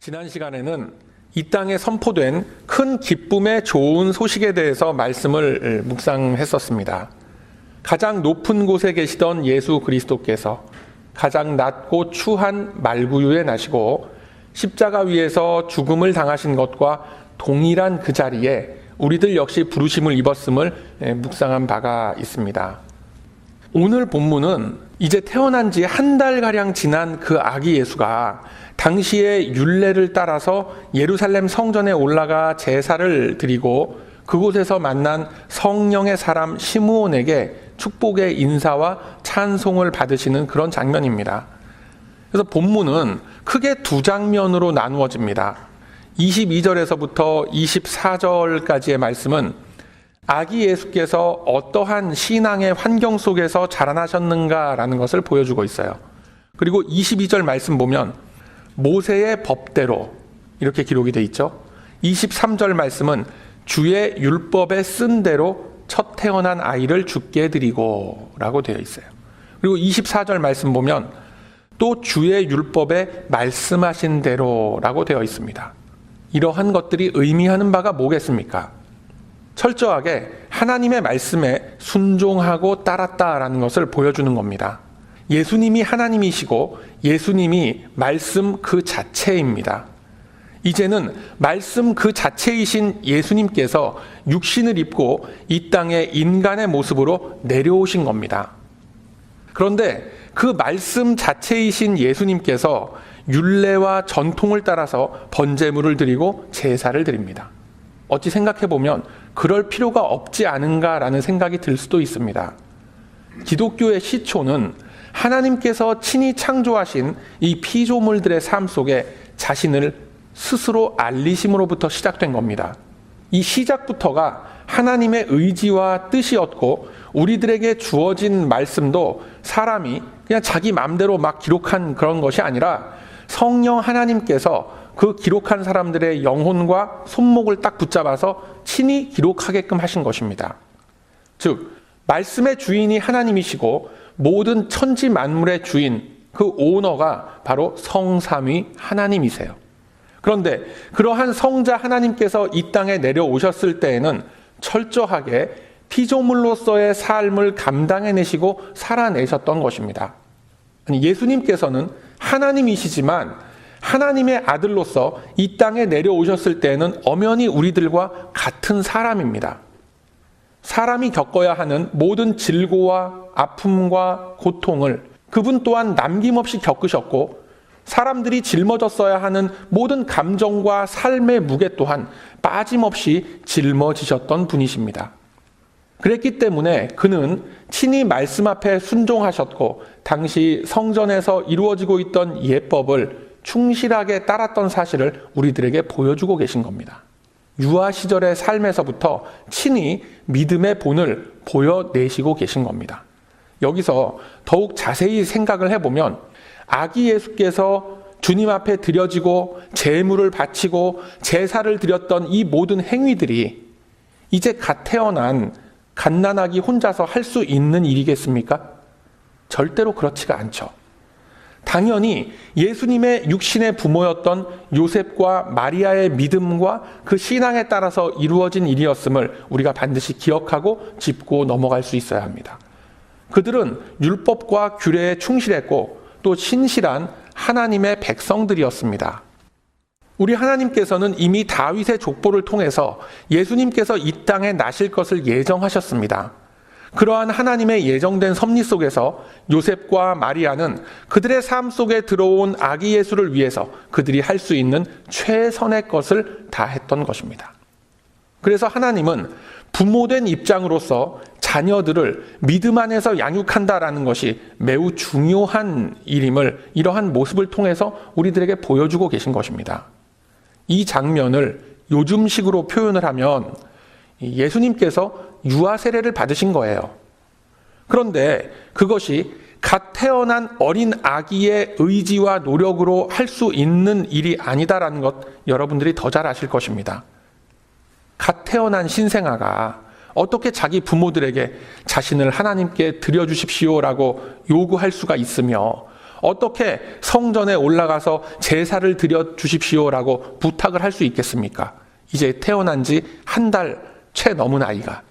지난 시간에는 이 땅에 선포된 큰 기쁨의 좋은 소식에 대해서 말씀을 묵상했었습니다. 가장 높은 곳에 계시던 예수 그리스도께서 가장 낮고 추한 말구유에 나시고 십자가 위에서 죽음을 당하신 것과 동일한 그 자리에 우리들 역시 부르심을 입었음을 묵상한 바가 있습니다. 오늘 본문은 이제 태어난 지 한 달가량 지난 그 아기 예수가 당시의 율례를 따라서 예루살렘 성전에 올라가 제사를 드리고 그곳에서 만난 성령의 사람 시므온에게 축복의 인사와 찬송을 받으시는 그런 장면입니다. 그래서 본문은 크게 두 장면으로 나누어집니다. 22절에서부터 24절까지의 말씀은 아기 예수께서 어떠한 신앙의 환경 속에서 자라나셨는가라는 것을 보여주고 있어요. 그리고 22절 말씀 보면 모세의 법대로 이렇게 기록이 돼 있죠. 23절 말씀은 주의 율법에 쓴 대로 첫 태어난 아이를 죽게 드리고 라고 되어 있어요. 그리고 24절 말씀 보면 또 주의 율법에 말씀하신 대로 라고 되어 있습니다. 이러한 것들이 의미하는 바가 뭐겠습니까? 철저하게 하나님의 말씀에 순종하고 따랐다라는 것을 보여주는 겁니다. 예수님이 하나님이시고 예수님이 말씀 그 자체입니다. 이제는 말씀 그 자체이신 예수님께서 육신을 입고 이 땅에 인간의 모습으로 내려오신 겁니다. 그런데 그 말씀 자체이신 예수님께서 율례와 전통을 따라서 번제물을 드리고 제사를 드립니다. 어찌 생각해 보면 그럴 필요가 없지 않은가라는 생각이 들 수도 있습니다. 기독교의 시초는 하나님께서 친히 창조하신 이 피조물들의 삶 속에 자신을 스스로 알리심으로부터 시작된 겁니다. 이 시작부터가 하나님의 의지와 뜻이었고 우리들에게 주어진 말씀도 사람이 그냥 자기 마음대로 막 기록한 그런 것이 아니라 성령 하나님께서 그 기록한 사람들의 영혼과 손목을 딱 붙잡아서 친히 기록하게끔 하신 것입니다. 즉, 말씀의 주인이 하나님이시고 모든 천지 만물의 주인, 그 오너가 바로 성삼위 하나님이세요. 그런데 그러한 성자 하나님께서 이 땅에 내려오셨을 때에는 철저하게 피조물로서의 삶을 감당해내시고 살아내셨던 것입니다. 아니, 예수님께서는 하나님이시지만 하나님의 아들로서 이 땅에 내려오셨을 때에는 엄연히 우리들과 같은 사람입니다. 사람이 겪어야 하는 모든 질고와 아픔과 고통을 그분 또한 남김없이 겪으셨고 사람들이 짊어졌어야 하는 모든 감정과 삶의 무게 또한 빠짐없이 짊어지셨던 분이십니다. 그랬기 때문에 그는 친히 말씀 앞에 순종하셨고 당시 성전에서 이루어지고 있던 예법을 충실하게 따랐던 사실을 우리들에게 보여주고 계신 겁니다. 유아 시절의 삶에서부터 친히 믿음의 본을 보여내시고 계신 겁니다. 여기서 더욱 자세히 생각을 해보면 아기 예수께서 주님 앞에 드려지고 제물을 바치고 제사를 드렸던 이 모든 행위들이 이제 갓 태어난 갓난아기 혼자서 할 수 있는 일이겠습니까? 절대로 그렇지가 않죠. 당연히 예수님의 육신의 부모였던 요셉과 마리아의 믿음과 그 신앙에 따라서 이루어진 일이었음을 우리가 반드시 기억하고 짚고 넘어갈 수 있어야 합니다. 그들은 율법과 규례에 충실했고 또 신실한 하나님의 백성들이었습니다. 우리 하나님께서는 이미 다윗의 족보를 통해서 예수님께서 이 땅에 나실 것을 예정하셨습니다. 그러한 하나님의 예정된 섭리 속에서 요셉과 마리아는 그들의 삶 속에 들어온 아기 예수를 위해서 그들이 할 수 있는 최선의 것을 다 했던 것입니다. 그래서 하나님은 부모된 입장으로서 자녀들을 믿음 안에서 양육한다라는 것이 매우 중요한 일임을 이러한 모습을 통해서 우리들에게 보여주고 계신 것입니다. 이 장면을 요즘식으로 표현을 하면 예수님께서 유아 세례를 받으신 거예요. 그런데 그것이 갓 태어난 어린 아기의 의지와 노력으로 할 수 있는 일이 아니다라는 것 여러분들이 더 잘 아실 것입니다. 갓 태어난 신생아가 어떻게 자기 부모들에게 자신을 하나님께 드려주십시오라고 요구할 수가 있으며 어떻게 성전에 올라가서 제사를 드려 주십시오라고 부탁을 할 수 있겠습니까? 이제 태어난 지 한 달 채 넘은 아이가.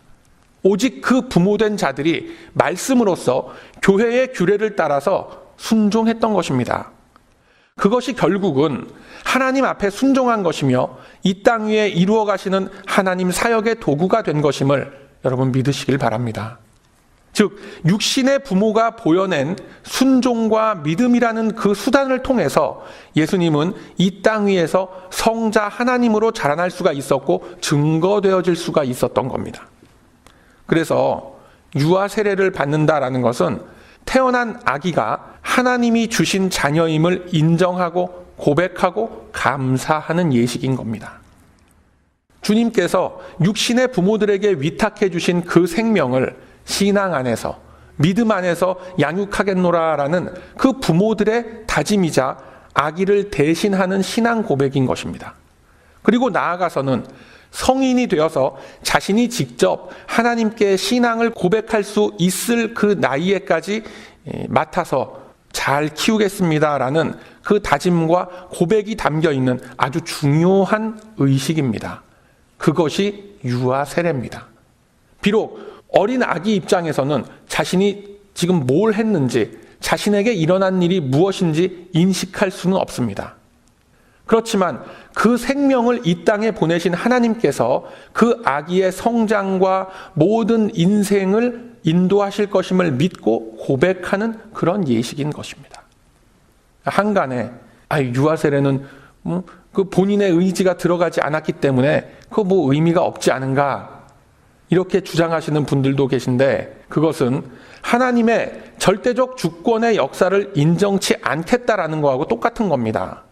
오직 그 부모된 자들이 말씀으로써 교회의 규례를 따라서 순종했던 것입니다. 그것이 결국은 하나님 앞에 순종한 것이며 이 땅 위에 이루어 가시는 하나님 사역의 도구가 된 것임을 여러분 믿으시길 바랍니다. 즉, 육신의 부모가 보여낸 순종과 믿음이라는 그 수단을 통해서 예수님은 이 땅 위에서 성자 하나님으로 자라날 수가 있었고 증거되어질 수가 있었던 겁니다. 그래서 유아 세례를 받는다라는 것은 태어난 아기가 하나님이 주신 자녀임을 인정하고 고백하고 감사하는 예식인 겁니다. 주님께서 육신의 부모들에게 위탁해 주신 그 생명을 신앙 안에서 믿음 안에서 양육하겠노라라는 그 부모들의 다짐이자 아기를 대신하는 신앙 고백인 것입니다. 그리고 나아가서는 성인이 되어서 자신이 직접 하나님께 신앙을 고백할 수 있을 그 나이에까지 맡아서 잘 키우겠습니다라는 그 다짐과 고백이 담겨 있는 아주 중요한 의식입니다. 그것이 유아 세례입니다. 비록 어린 아기 입장에서는 자신이 지금 뭘 했는지 자신에게 일어난 일이 무엇인지 인식할 수는 없습니다. 그렇지만 그 생명을 이 땅에 보내신 하나님께서 그 아기의 성장과 모든 인생을 인도하실 것임을 믿고 고백하는 그런 예식인 것입니다. 한간에 아 유아 세례는 뭐, 그 본인의 의지가 들어가지 않았기 때문에 그 뭐 의미가 없지 않은가 이렇게 주장하시는 분들도 계신데 그것은 하나님의 절대적 주권의 역사를 인정치 않겠다라는 거하고 똑같은 겁니다.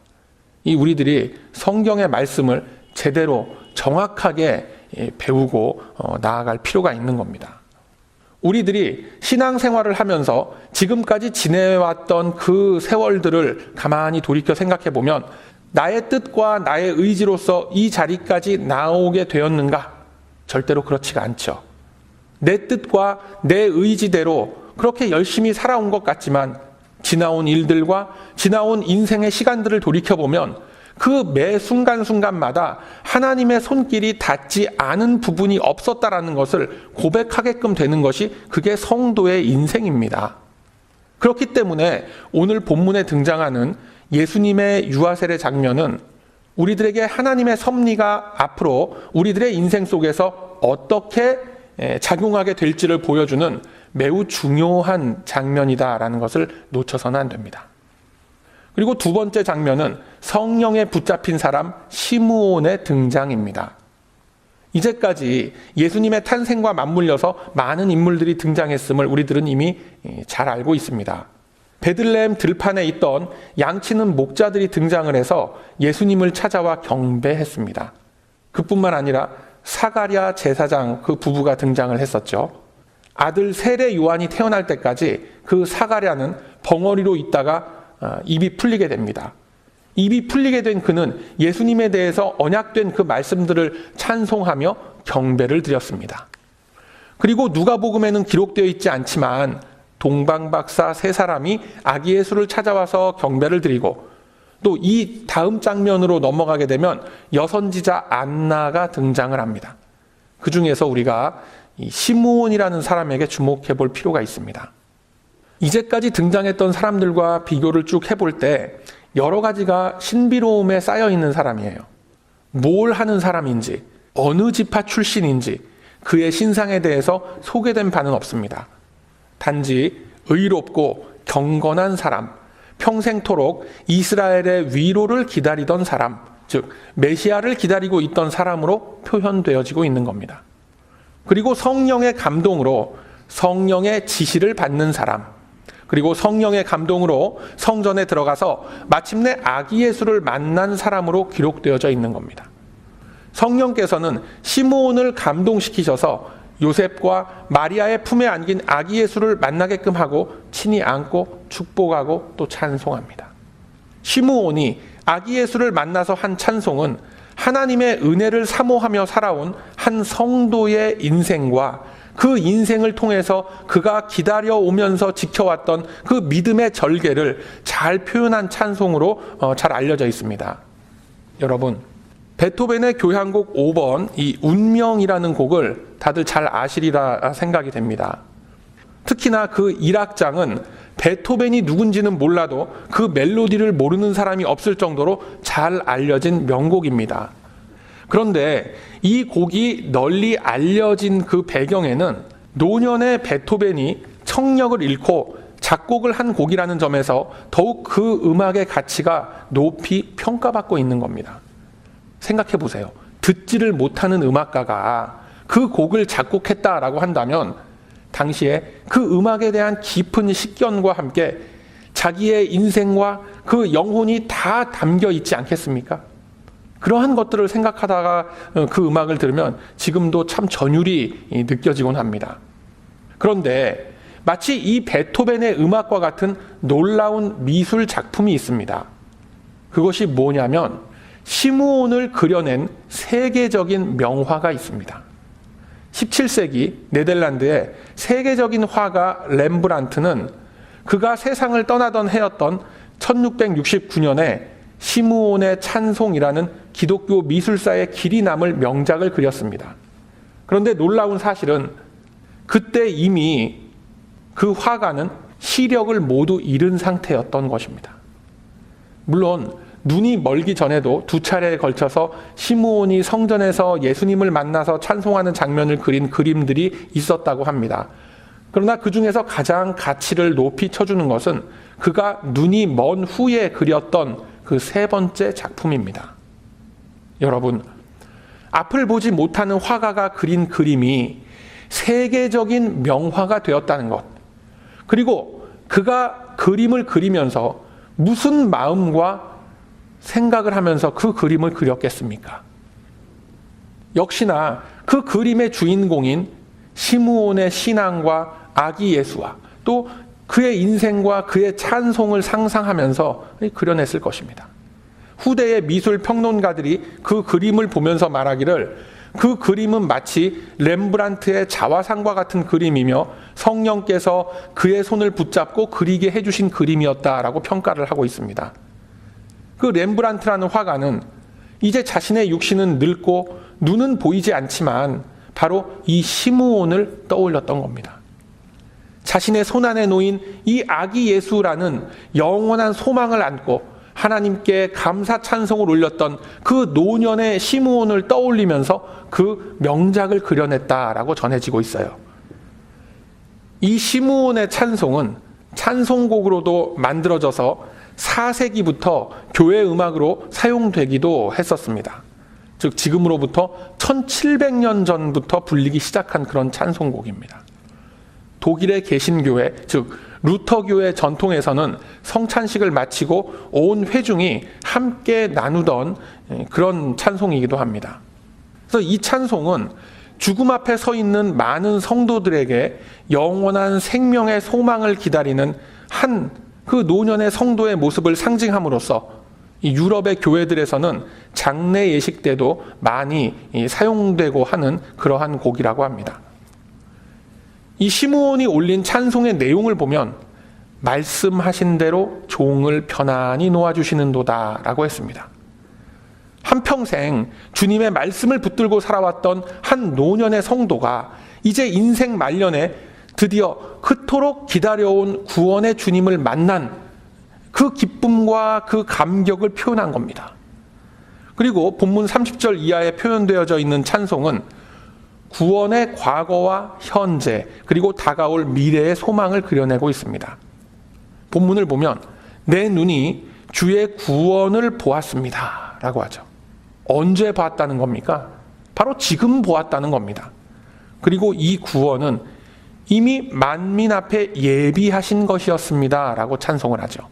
이 우리들이 성경의 말씀을 제대로 정확하게 예, 배우고 어, 나아갈 필요가 있는 겁니다. 우리들이 신앙생활을 하면서 지금까지 지내왔던 그 세월들을 가만히 돌이켜 생각해 보면 나의 뜻과 나의 의지로서 이 자리까지 나오게 되었는가? 절대로 그렇지가 않죠. 내 뜻과 내 의지대로 그렇게 열심히 살아온 것 같지만 지나온 일들과 지나온 인생의 시간들을 돌이켜보면 그 매 순간순간마다 하나님의 손길이 닿지 않은 부분이 없었다라는 것을 고백하게끔 되는 것이 그게 성도의 인생입니다. 그렇기 때문에 오늘 본문에 등장하는 예수님의 유아세례 장면은 우리들에게 하나님의 섭리가 앞으로 우리들의 인생 속에서 어떻게 작용하게 될지를 보여주는 매우 중요한 장면이다라는 것을 놓쳐서는 안 됩니다. 그리고 두 번째 장면은 성령에 붙잡힌 사람 시므온의 등장입니다. 이제까지 예수님의 탄생과 맞물려서 많은 인물들이 등장했음을 우리들은 이미 잘 알고 있습니다. 베들레헴 들판에 있던 양치는 목자들이 등장을 해서 예수님을 찾아와 경배했습니다. 그뿐만 아니라 사가랴 제사장 그 부부가 등장을 했었죠. 아들 세례 요한이 태어날 때까지 그 사가랴는 벙어리로 있다가 어, 입이 풀리게 됩니다. 입이 풀리게 된 그는 예수님에 대해서 언약된 그 말씀들을 찬송하며 경배를 드렸습니다. 그리고 누가복음에는 기록되어 있지 않지만 동방박사 세 사람이 아기 예수를 찾아와서 경배를 드리고 또 이 다음 장면으로 넘어가게 되면 여선지자 안나가 등장을 합니다. 그 중에서 우리가 시므온이라는 사람에게 주목해 볼 필요가 있습니다. 이제까지 등장했던 사람들과 비교를 쭉 해볼 때 여러 가지가 신비로움에 쌓여 있는 사람이에요. 뭘 하는 사람인지, 어느 지파 출신인지, 그의 신상에 대해서 소개된 바는 없습니다. 단지 의롭고 경건한 사람, 평생토록 이스라엘의 위로를 기다리던 사람, 즉 메시아를 기다리고 있던 사람으로 표현되어지고 있는 겁니다. 그리고 성령의 감동으로 성령의 지시를 받는 사람, 그리고 성령의 감동으로 성전에 들어가서 마침내 아기 예수를 만난 사람으로 기록되어져 있는 겁니다. 성령께서는 시므온을 감동시키셔서 요셉과 마리아의 품에 안긴 아기 예수를 만나게끔 하고 친히 안고 축복하고 또 찬송합니다. 시므온이 아기 예수를 만나서 한 찬송은 하나님의 은혜를 사모하며 살아온 한 성도의 인생과 그 인생을 통해서 그가 기다려 오면서 지켜왔던 그 믿음의 절개를 잘 표현한 찬송으로 어, 잘 알려져 있습니다. 여러분, 베토벤의 교향곡 5번 이 운명이라는 곡을 다들 잘 아시리라 생각이 됩니다. 특히나 그 1악장은 베토벤이 누군지는 몰라도 그 멜로디를 모르는 사람이 없을 정도로 잘 알려진 명곡입니다. 그런데 이 곡이 널리 알려진 그 배경에는 노년의 베토벤이 청력을 잃고 작곡을 한 곡이라는 점에서 더욱 그 음악의 가치가 높이 평가받고 있는 겁니다. 생각해 보세요. 듣지를 못하는 음악가가 그 곡을 작곡했다라고 한다면 당시에 그 음악에 대한 깊은 식견과 함께 자기의 인생과 그 영혼이 다 담겨 있지 않겠습니까? 그러한 것들을 생각하다가 그 음악을 들으면 지금도 참 전율이 느껴지곤 합니다. 그런데 마치 이 베토벤의 음악과 같은 놀라운 미술 작품이 있습니다. 그것이 뭐냐면 시무온을 그려낸 세계적인 명화가 있습니다. 17세기 네덜란드의 세계적인 화가 렘브란트는 그가 세상을 떠나던 해였던 1669년에 시무온의 찬송이라는 기독교 미술사의 길이 남을 명작을 그렸습니다. 그런데 놀라운 사실은 그때 이미 그 화가는 시력을 모두 잃은 상태였던 것입니다. 물론 눈이 멀기 전에도 두 차례에 걸쳐서 시므온이 성전에서 예수님을 만나서 찬송하는 장면을 그린 그림들이 있었다고 합니다. 그러나 그 중에서 가장 가치를 높이 쳐주는 것은 그가 눈이 먼 후에 그렸던 그 세 번째 작품입니다. 여러분, 앞을 보지 못하는 화가가 그린 그림이 세계적인 명화가 되었다는 것. 그리고 그가 그림을 그리면서 무슨 마음과 생각을 하면서 그 그림을 그렸겠습니까? 역시나 그 그림의 주인공인 시므온의 신앙과 아기 예수와 또 그의 인생과 그의 찬송을 상상하면서 그려냈을 것입니다. 후대의 미술 평론가들이 그 그림을 보면서 말하기를 그 그림은 마치 렘브란트의 자화상과 같은 그림이며 성령께서 그의 손을 붙잡고 그리게 해주신 그림이었다라고 평가를 하고 있습니다. 그 렘브란트라는 화가는 이제 자신의 육신은 늙고 눈은 보이지 않지만 바로 이 시므온을 떠올렸던 겁니다. 자신의 손안에 놓인 이 아기 예수라는 영원한 소망을 안고 하나님께 감사 찬송을 올렸던 그 노년의 시므온을 떠올리면서 그 명작을 그려냈다라고 전해지고 있어요. 이 시므온의 찬송은 찬송곡으로도 만들어져서 4세기부터 교회 음악으로 사용되기도 했었습니다. 즉 지금으로부터 1700년 전부터 불리기 시작한 그런 찬송곡입니다. 독일의 개신교회, 즉 루터교회 전통에서는 성찬식을 마치고 온 회중이 함께 나누던 그런 찬송이기도 합니다. 그래서 이 찬송은 죽음 앞에 서 있는 많은 성도들에게 영원한 생명의 소망을 기다리는 한 그 노년의 성도의 모습을 상징함으로써 유럽의 교회들에서는 장례 예식 때도 많이 사용되고 하는 그러한 곡이라고 합니다. 이 시므온이 올린 찬송의 내용을 보면 말씀하신 대로 종을 편안히 놓아주시는도다라고 했습니다. 한평생 주님의 말씀을 붙들고 살아왔던 한 노년의 성도가 이제 인생 말년에 드디어 그토록 기다려온 구원의 주님을 만난 그 기쁨과 그 감격을 표현한 겁니다. 그리고 본문 30절 이하에 표현되어져 있는 찬송은 구원의 과거와 현재 그리고 다가올 미래의 소망을 그려내고 있습니다. 본문을 보면 내 눈이 주의 구원을 보았습니다. 라고 하죠. 언제 봤다는 겁니까? 바로 지금 보았다는 겁니다. 그리고 이 구원은 이미 만민 앞에 예비하신 것이었습니다. 라고 찬송을 하죠.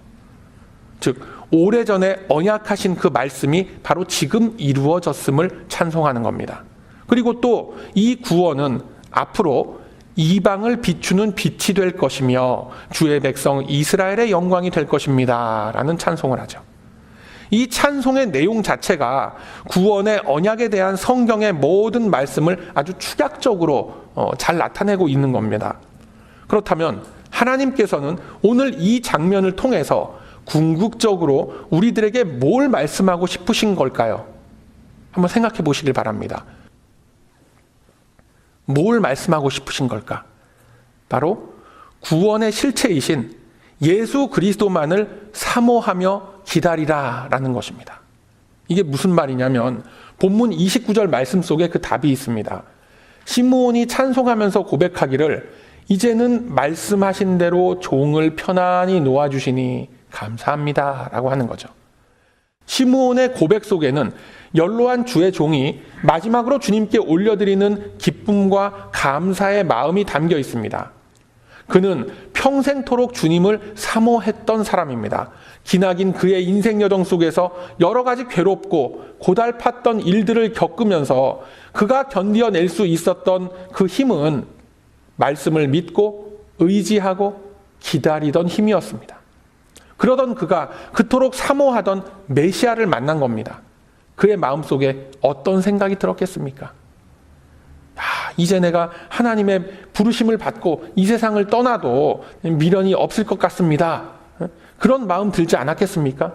즉, 오래전에 언약하신 그 말씀이 바로 지금 이루어졌음을 찬송하는 겁니다. 그리고 또 이 구원은 앞으로 이방을 비추는 빛이 될 것이며 주의 백성 이스라엘의 영광이 될 것입니다. 라는 찬송을 하죠. 이 찬송의 내용 자체가 구원의 언약에 대한 성경의 모든 말씀을 아주 축약적으로 어, 잘 나타내고 있는 겁니다. 그렇다면 하나님께서는 오늘 이 장면을 통해서 궁극적으로 우리들에게 뭘 말씀하고 싶으신 걸까요? 한번 생각해 보시길 바랍니다. 뭘 말씀하고 싶으신 걸까? 바로 구원의 실체이신 예수 그리스도만을 사모하며 기다리라 라는 것입니다. 이게 무슨 말이냐면 본문 29절 말씀 속에 그 답이 있습니다. 시므온이 찬송하면서 고백하기를 이제는 말씀하신 대로 종을 편안히 놓아 주시니 감사합니다라고 하는 거죠. 시므온의 고백 속에는 연로한 주의 종이 마지막으로 주님께 올려드리는 기쁨과 감사의 마음이 담겨 있습니다. 그는 평생토록 주님을 사모했던 사람입니다. 기나긴 그의 인생 여정 속에서 여러 가지 괴롭고 고달팠던 일들을 겪으면서 그가 견디어낼 수 있었던 그 힘은 말씀을 믿고 의지하고 기다리던 힘이었습니다. 그러던 그가 그토록 사모하던 메시아를 만난 겁니다. 그의 마음속에 어떤 생각이 들었겠습니까? 아, 이제 내가 하나님의 부르심을 받고 이 세상을 떠나도 미련이 없을 것 같습니다. 그런 마음 들지 않았겠습니까?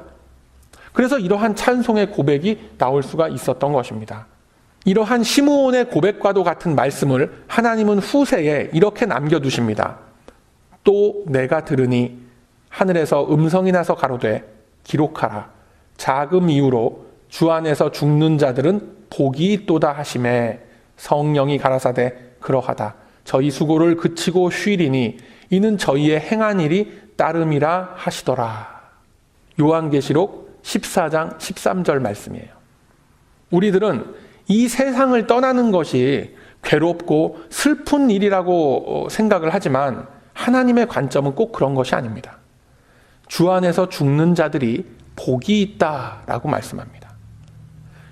그래서 이러한 찬송의 고백이 나올 수가 있었던 것입니다. 이러한 시므온의 고백과도 같은 말씀을 하나님은 후세에 이렇게 남겨두십니다. 또 내가 들으니 하늘에서 음성이 나서 가로되 기록하라. 자금 이후로 주 안에서 죽는 자들은 복이 있도다 하심에 성령이 가라사대 그러하다. 저희 수고를 그치고 쉬리니 이는 저희의 행한 일이 따름이라 하시더라. 요한계시록 14장 13절 말씀이에요. 우리들은 이 세상을 떠나는 것이 괴롭고 슬픈 일이라고 생각을 하지만 하나님의 관점은 꼭 그런 것이 아닙니다. 주 안에서 죽는 자들이 복이 있다라고 말씀합니다.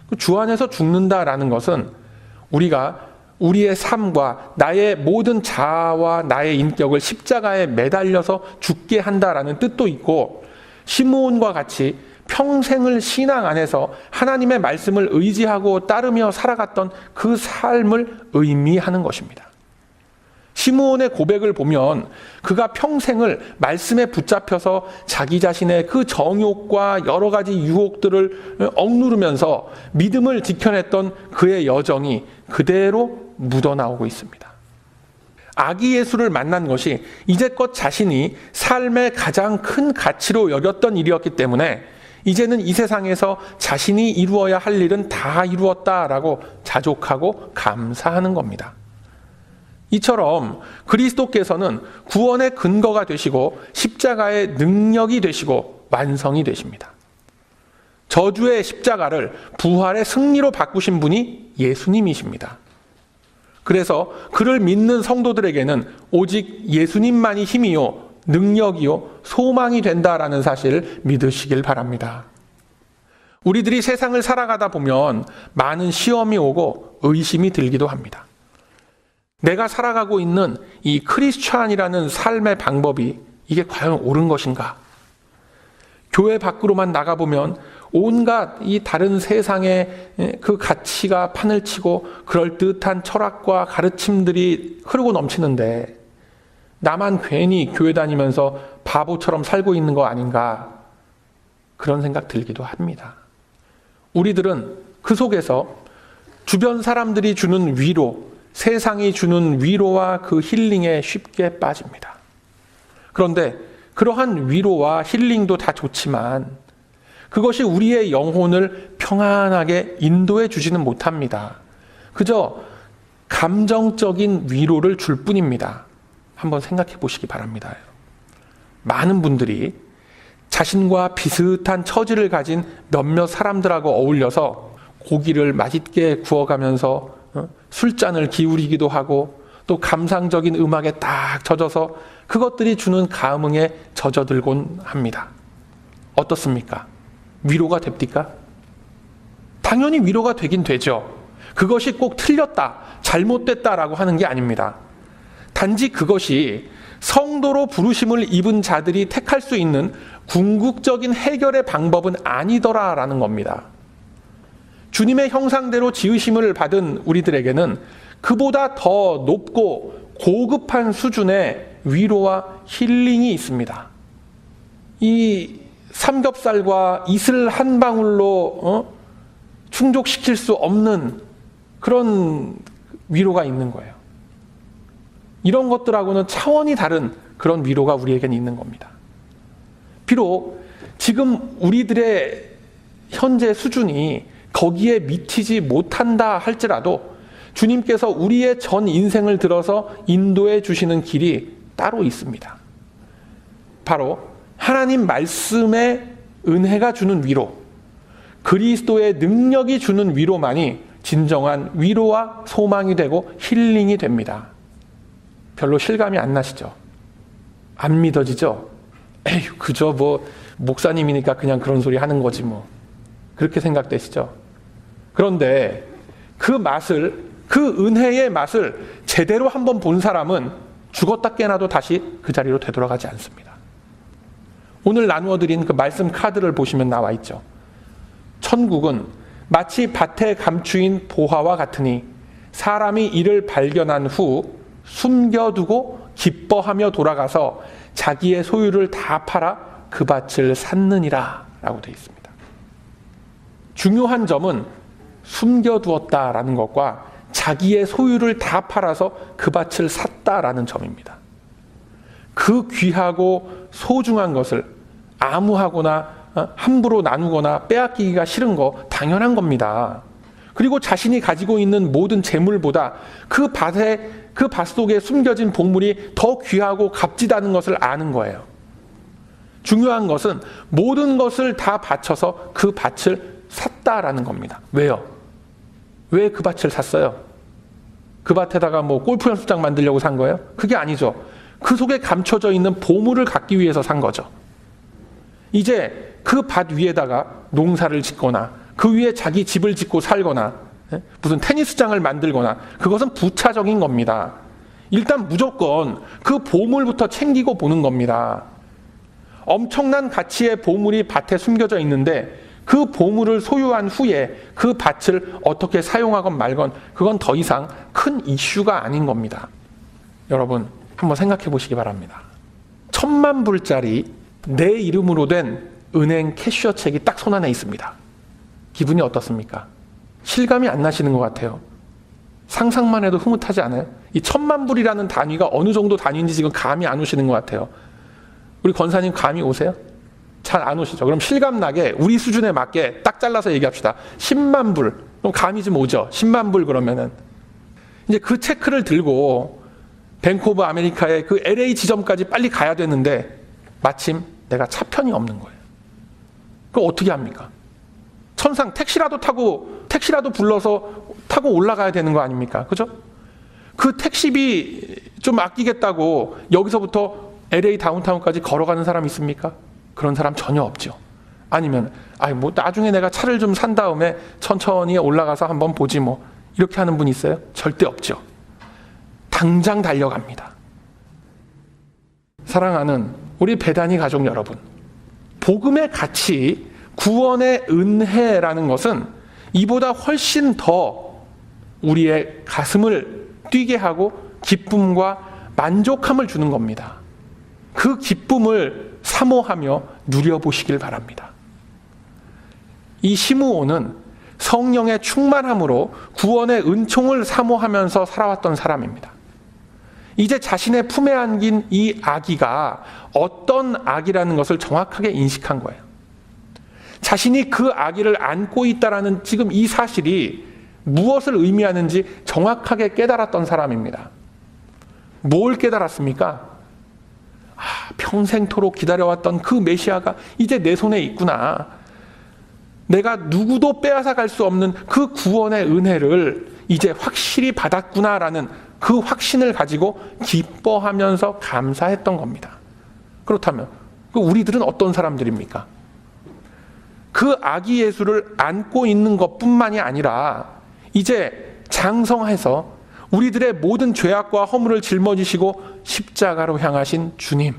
그주 안에서 죽는다라는 것은 우리가 우리의 삶과 나의 모든 자아와 나의 인격을 십자가에 매달려서 죽게 한다라는 뜻도 있고 시므온과 같이 평생을 신앙 안에서 하나님의 말씀을 의지하고 따르며 살아갔던 그 삶을 의미하는 것입니다. 시므온의 고백을 보면 그가 평생을 말씀에 붙잡혀서 자기 자신의 그 정욕과 여러 가지 유혹들을 억누르면서 믿음을 지켜냈던 그의 여정이 그대로 묻어나오고 있습니다. 아기 예수를 만난 것이 이제껏 자신이 삶의 가장 큰 가치로 여겼던 일이었기 때문에 이제는 이 세상에서 자신이 이루어야 할 일은 다 이루었다라고 자족하고 감사하는 겁니다. 이처럼 그리스도께서는 구원의 근거가 되시고 십자가의 능력이 되시고 완성이 되십니다. 저주의 십자가를 부활의 승리로 바꾸신 분이 예수님이십니다. 그래서 그를 믿는 성도들에게는 오직 예수님만이 힘이요, 능력이요, 소망이 된다라는 사실을 믿으시길 바랍니다. 우리들이 세상을 살아가다 보면 많은 시험이 오고 의심이 들기도 합니다. 내가 살아가고 있는 이 크리스찬이라는 삶의 방법이 이게 과연 옳은 것인가? 교회 밖으로만 나가보면 온갖 이 다른 세상의 그 가치가 판을 치고 그럴듯한 철학과 가르침들이 흐르고 넘치는데 나만 괜히 교회 다니면서 바보처럼 살고 있는 거 아닌가 그런 생각 들기도 합니다. 우리들은 그 속에서 주변 사람들이 주는 위로, 세상이 주는 위로와 그 힐링에 쉽게 빠집니다. 그런데 그러한 위로와 힐링도 다 좋지만 그것이 우리의 영혼을 평안하게 인도해 주지는 못합니다. 그저 감정적인 위로를 줄 뿐입니다. 한번 생각해 보시기 바랍니다. 많은 분들이 자신과 비슷한 처지를 가진 몇몇 사람들하고 어울려서 고기를 맛있게 구워가면서 어? 술잔을 기울이기도 하고 또 감상적인 음악에 딱 젖어서 그것들이 주는 감흥에 젖어들곤 합니다. 어떻습니까? 위로가 됩니까? 당연히 위로가 되긴 되죠. 그것이 꼭 틀렸다, 잘못됐다라고 하는 게 아닙니다. 단지 그것이 성도로 부르심을 입은 자들이 택할 수 있는 궁극적인 해결의 방법은 아니더라라는 겁니다. 주님의 형상대로 지으심을 받은 우리들에게는 그보다 더 높고 고급한 수준의 위로와 힐링이 있습니다. 이 삼겹살과 이슬 한 방울로 어? 충족시킬 수 없는 그런 위로가 있는 거예요. 이런 것들하고는 차원이 다른 그런 위로가 우리에게는 있는 겁니다. 비록 지금 우리들의 현재 수준이 거기에 미치지 못한다 할지라도 주님께서 우리의 전 인생을 들어서 인도해 주시는 길이 따로 있습니다. 바로 하나님 말씀의 은혜가 주는 위로, 그리스도의 능력이 주는 위로만이 진정한 위로와 소망이 되고 힐링이 됩니다. 별로 실감이 안 나시죠? 안 믿어지죠? 에휴, 그저 뭐, 목사님이니까 그냥 그런 소리 하는 거지 뭐. 그렇게 생각되시죠? 그런데 그 맛을, 그 은혜의 맛을 제대로 한번 본 사람은 죽었다 깨나도 다시 그 자리로 되돌아가지 않습니다. 오늘 나누어 드린 그 말씀 카드를 보시면 나와 있죠. 천국은 마치 밭에 감추인 보화와 같으니 사람이 이를 발견한 후 숨겨두고 기뻐하며 돌아가서 자기의 소유를 다 팔아 그 밭을 샀느니라 라고 되어 있습니다. 중요한 점은 숨겨두었다라는 것과 자기의 소유를 다 팔아서 그 밭을 샀다라는 점입니다. 그 귀하고 소중한 것을 아무하거나 어, 함부로 나누거나 빼앗기기가 싫은 거 당연한 겁니다. 그리고 자신이 가지고 있는 모든 재물보다 그 밭에 그 밭 속에 숨겨진 복물이 더 귀하고 값지다는 것을 아는 거예요. 중요한 것은 모든 것을 다 바쳐서 그 밭을 샀다라는 겁니다. 왜요? 왜 그 밭을 샀어요? 그 밭에다가 뭐 골프 연습장 만들려고 산 거예요? 그게 아니죠. 그 속에 감춰져 있는 보물을 갖기 위해서 산 거죠. 이제 그 밭 위에다가 농사를 짓거나 그 위에 자기 집을 짓고 살거나 예? 무슨 테니스장을 만들거나 그것은 부차적인 겁니다. 일단 무조건 그 보물부터 챙기고 보는 겁니다. 엄청난 가치의 보물이 밭에 숨겨져 있는데 그 보물을 소유한 후에 그 밭을 어떻게 사용하건 말건 그건 더 이상 큰 이슈가 아닌 겁니다. 여러분 한번 생각해 보시기 바랍니다. 천만 불짜리 내 이름으로 된 은행 캐셔 책이 딱 손안에 있습니다. 기분이 어떻습니까? 실감이 안 나시는 것 같아요. 상상만 해도 흐뭇하지 않아요? 이 천만 불이라는 단위가 어느 정도 단위인지 지금 감이 안 오시는 것 같아요. 우리 권사님 감이 오세요? 잘 안 오시죠? 그럼 실감나게 우리 수준에 맞게 딱 잘라서 얘기합시다. 10만 불. 그럼 감이 좀 오죠? 10만 불 그러면은. 이제 그 체크를 들고 뱅크 오브 아메리카의 그 LA 지점까지 빨리 가야 되는데 마침 내가 차편이 없는 거예요. 그 어떻게 합니까? 천상 택시라도 타고 택시라도 불러서 타고 올라가야 되는 거 아닙니까? 그죠? 그 택시비 좀 아끼겠다고 여기서부터 LA 다운타운까지 걸어가는 사람 있습니까? 그런 사람 전혀 없죠. 아니면 아이 뭐 나중에 내가 차를 좀 산 다음에 천천히 올라가서 한번 보지 뭐 이렇게 하는 분 있어요? 절대 없죠. 당장 달려갑니다. 사랑하는 우리 배단이 가족 여러분, 복음의 가치, 구원의 은혜라는 것은 이보다 훨씬 더 우리의 가슴을 뛰게 하고 기쁨과 만족함을 주는 겁니다. 그 기쁨을 사모하며 누려보시길 바랍니다. 이 시므온은 성령의 충만함으로 구원의 은총을 사모하면서 살아왔던 사람입니다. 이제 자신의 품에 안긴 이 아기가 어떤 아기라는 것을 정확하게 인식한 거예요. 자신이 그 아기를 안고 있다라는 지금 이 사실이 무엇을 의미하는지 정확하게 깨달았던 사람입니다. 뭘 깨달았습니까? 아, 평생토록 기다려왔던 그 메시아가 이제 내 손에 있구나. 내가 누구도 빼앗아 갈 수 없는 그 구원의 은혜를 이제 확실히 받았구나라는 그 확신을 가지고 기뻐하면서 감사했던 겁니다. 그렇다면 그 우리들은 어떤 사람들입니까? 그 아기 예수를 안고 있는 것뿐만이 아니라 이제 장성해서 우리들의 모든 죄악과 허물을 짊어지시고 십자가로 향하신 주님.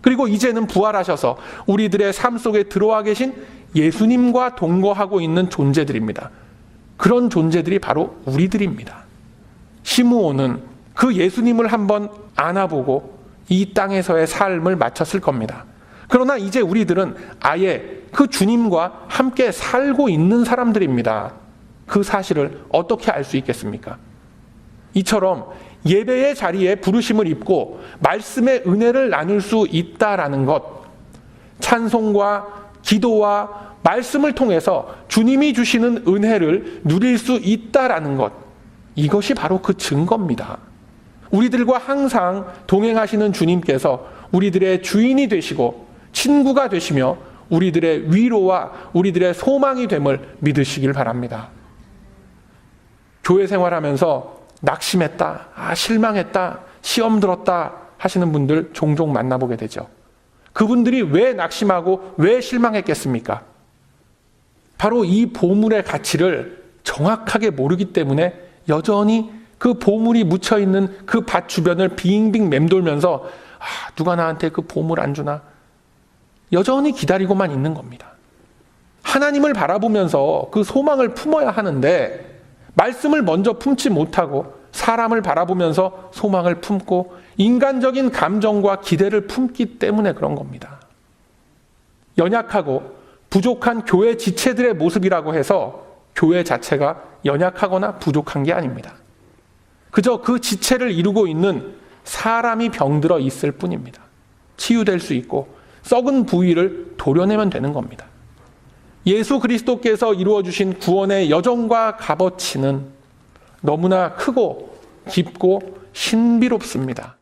그리고 이제는 부활하셔서 우리들의 삶 속에 들어와 계신 예수님과 동거하고 있는 존재들입니다. 그런 존재들이 바로 우리들입니다. 시므온은 그 예수님을 한번 안아보고 이 땅에서의 삶을 마쳤을 겁니다. 그러나 이제 우리들은 아예 그 주님과 함께 살고 있는 사람들입니다. 그 사실을 어떻게 알 수 있겠습니까? 이처럼 예배의 자리에 부르심을 입고 말씀의 은혜를 나눌 수 있다라는 것, 찬송과 기도와 말씀을 통해서 주님이 주시는 은혜를 누릴 수 있다라는 것, 이것이 바로 그 증거입니다. 우리들과 항상 동행하시는 주님께서 우리들의 주인이 되시고 친구가 되시며 우리들의 위로와 우리들의 소망이 됨을 믿으시길 바랍니다. 교회 생활하면서 낙심했다, 아, 실망했다, 시험 들었다 하시는 분들 종종 만나보게 되죠. 그분들이 왜 낙심하고 왜 실망했겠습니까? 바로 이 보물의 가치를 정확하게 모르기 때문에 여전히 그 보물이 묻혀 있는 그 밭 주변을 빙빙 맴돌면서 아, 누가 나한테 그 보물 안 주나? 여전히 기다리고만 있는 겁니다. 하나님을 바라보면서 그 소망을 품어야 하는데 말씀을 먼저 품지 못하고 사람을 바라보면서 소망을 품고 인간적인 감정과 기대를 품기 때문에 그런 겁니다. 연약하고 부족한 교회 지체들의 모습이라고 해서 교회 자체가 연약하거나 부족한 게 아닙니다. 그저 그 지체를 이루고 있는 사람이 병들어 있을 뿐입니다. 치유될 수 있고 썩은 부위를 도려내면 되는 겁니다. 예수 그리스도께서 이루어 주신 구원의 여정과 값어치는 너무나 크고 깊고 신비롭습니다.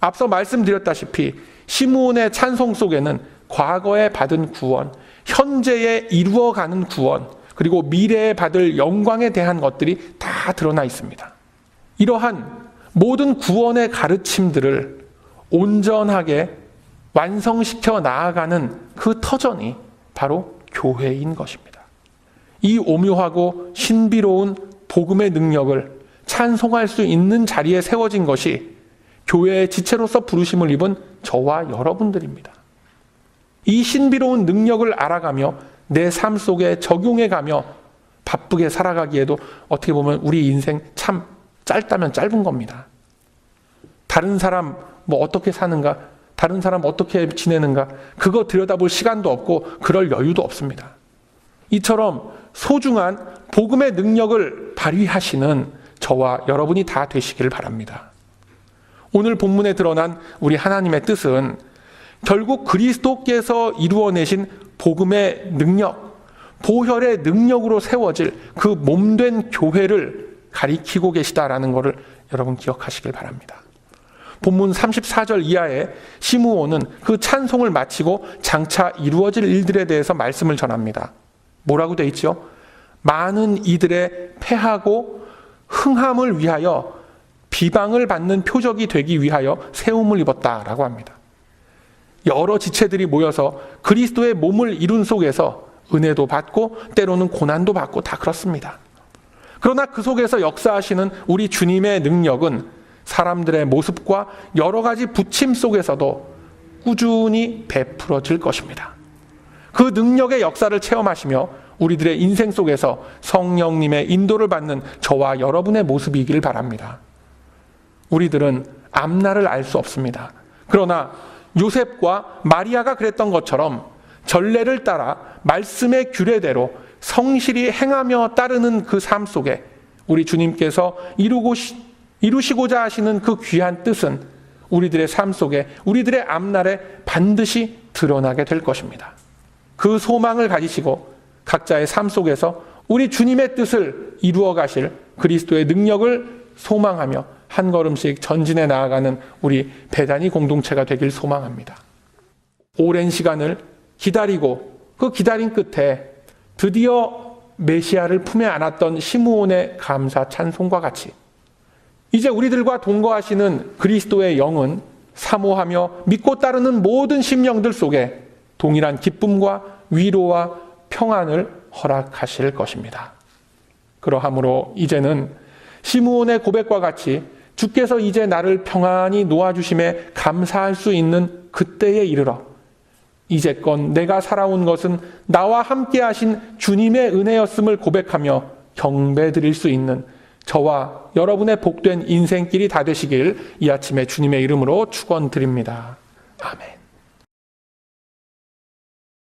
앞서 말씀드렸다시피 시므온의 찬송 속에는 과거에 받은 구원, 현재에 이루어가는 구원, 그리고 미래에 받을 영광에 대한 것들이 다 드러나 있습니다. 이러한 모든 구원의 가르침들을 온전하게 완성시켜 나아가는 그 터전이 바로 교회인 것입니다. 이 오묘하고 신비로운 복음의 능력을 찬송할 수 있는 자리에 세워진 것이 교회의 지체로서 부르심을 입은 저와 여러분들입니다. 이 신비로운 능력을 알아가며 내 삶 속에 적용해가며 바쁘게 살아가기에도 어떻게 보면 우리 인생 참 짧다면 짧은 겁니다. 다른 사람 뭐 어떻게 사는가, 다른 사람 어떻게 지내는가, 그거 들여다볼 시간도 없고 그럴 여유도 없습니다. 이처럼 소중한 복음의 능력을 발휘하시는 저와 여러분이 다 되시기를 바랍니다. 오늘 본문에 드러난 우리 하나님의 뜻은 결국 그리스도께서 이루어내신 복음의 능력, 보혈의 능력으로 세워질 그 몸된 교회를 가리키고 계시다라는 것을 여러분 기억하시길 바랍니다. 본문 34절 이하에 시므온은 그 찬송을 마치고 장차 이루어질 일들에 대해서 말씀을 전합니다. 뭐라고 돼 있죠? 많은 이들의 패하고 흥함을 위하여 비방을 받는 표적이 되기 위하여 세움을 입었다라고 합니다. 여러 지체들이 모여서 그리스도의 몸을 이룬 속에서 은혜도 받고 때로는 고난도 받고 다 그렇습니다. 그러나 그 속에서 역사하시는 우리 주님의 능력은 사람들의 모습과 여러 가지 부침 속에서도 꾸준히 베풀어질 것입니다. 그 능력의 역사를 체험하시며 우리들의 인생 속에서 성령님의 인도를 받는 저와 여러분의 모습이길 바랍니다. 우리들은 앞날을 알 수 없습니다. 그러나 요셉과 마리아가 그랬던 것처럼 전례를 따라 말씀의 규례대로 성실히 행하며 따르는 그 삶 속에 우리 주님께서 이루고 이루시고자 하시는 그 귀한 뜻은 우리들의 삶 속에 우리들의 앞날에 반드시 드러나게 될 것입니다. 그 소망을 가지시고 각자의 삶 속에서 우리 주님의 뜻을 이루어 가실 그리스도의 능력을 소망하며 한 걸음씩 전진해 나아가는 우리 배단이 공동체가 되길 소망합니다. 오랜 시간을 기다리고 그 기다림 끝에 드디어 메시아를 품에 안았던 시므온의 감사 찬송과 같이 이제 우리들과 동거하시는 그리스도의 영은 사모하며 믿고 따르는 모든 심령들 속에 동일한 기쁨과 위로와 평안을 허락하실 것입니다. 그러하므로 이제는 시므온의 고백과 같이 주께서 이제 나를 평안히 놓아주심에 감사할 수 있는 그때에 이르러 이제껏 내가 살아온 것은 나와 함께 하신 주님의 은혜였음을 고백하며 경배 드릴 수 있는 저와 여러분의 복된 인생길이 다 되시길 이 아침에 주님의 이름으로 축원드립니다. 아멘.